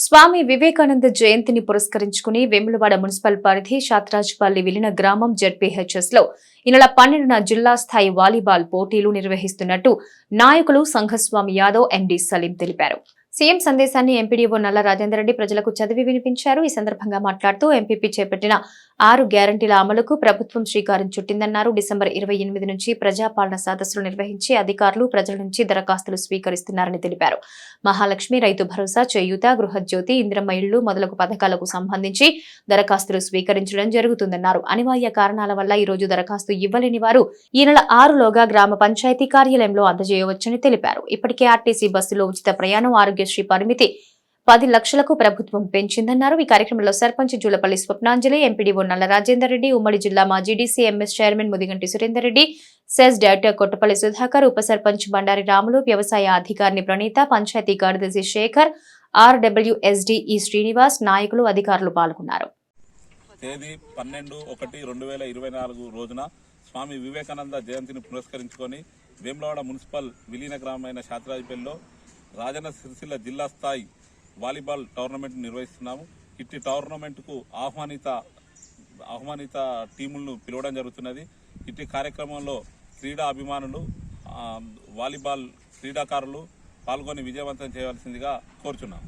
స్వామి వివేకానంద జయంతిని పురస్కరించుకుని వేములవాడ మున్సిపల్ పరిధి శాత్రాజ్పల్లి విలీన గ్రామం జడ్పీహెచ్ఎస్లో ఈ నెల పన్నెండున జిల్లా స్థాయి వాలీబాల్ పోటీలు నిర్వహిస్తున్నట్టు నాయకులు సంఘస్వామి యాదవ్ ఎండి సలీం తెలిపారు. సీఎం సందేశాన్ని ఎంపీడీఓ నల్ల రాజేందర్ రెడ్డి ప్రజలకు చదివి వినిపించారు. ఈ సందర్భంగా మాట్లాడుతూ ఎంపీపీ చేపట్టిన ఆరు గ్యారంటీల అమలుకు ప్రభుత్వం శ్రీకారం చుట్టిందన్నారు. డిసెంబర్ ఇరవై ఎనిమిది నుంచి ప్రజాపాలన సదస్సులు నిర్వహించి అధికారులు ప్రజల నుంచి దరఖాస్తులు స్వీకరిస్తున్నారని తెలిపారు. మహాలక్ష్మి రైతు భరోసా చేయూత గృహజ్యోతి ఇందిరమ్మ ఇళ్ళు మొదలగు పథకాలకు సంబంధించి దరఖాస్తులు స్వీకరించడం జరుగుతుందన్నారు. అనివార్య కారణాల వల్ల ఈ రోజు దరఖాస్తు ఇవ్వలేని వారు ఈ నెల ఆరులోగా గ్రామ పంచాయతీ కార్యాలయంలో అందజేయవచ్చని తెలిపారు. ఇప్పటికే ఆర్టీసీ బస్సులో ఉచిత ప్రయాణం ఆరోగ్య ఆరోగ్యశ్రీ పరిమితి. పది లక్షలకు ప్రభుత్వం పెంచిందన్నారు. ఈ కార్యక్రమంలో సర్పంచ్ జూలపల్లి స్వప్నాంజలి ఎంపీడీఓ నల్ల రాజేందర్ రెడ్డి ఉమ్మడి జిల్లా మాజీ DC MS chairman Mudiganti Surender Reddy cess director Kottapalli Sudhakar ఉప సర్పంచ్ బండారి రాములు వ్యవసాయ అధికారిని ప్రణీత పంచాయతీ కార్యదర్శి శేఖర్ ఆర్డబ్ల్యూఎస్డి ఈ శ్రీనివాస్ నాయకులు అధికారులు పాల్గొన్నారు. తేదీ పన్నెండు ఒకటి రెండు వేల ఇరవై నాలుగు రోజున స్వామి వివేకానంద జయంతిని పురస్కరించుకొని వేములవాడ మున్సిపల్ విలీన గ్రామమైన శాతరాజపల్లిలో రాజన్న సిరిసిల్ల జిల్లా స్థాయి వాలీబాల్ టోర్నమెంట్ నిర్వహిస్తున్నాము. ఇట్టి టోర్నమెంట్కు ఆహ్వానిత ఆహ్వానిత టీములను పిలవడం జరుగుతున్నది. ఇట్టి కార్యక్రమంలో క్రీడా అభిమానులు వాలీబాల్ క్రీడాకారులు పాల్గొని విజయవంతం చేయవలసిందిగా కోరుచున్నాము.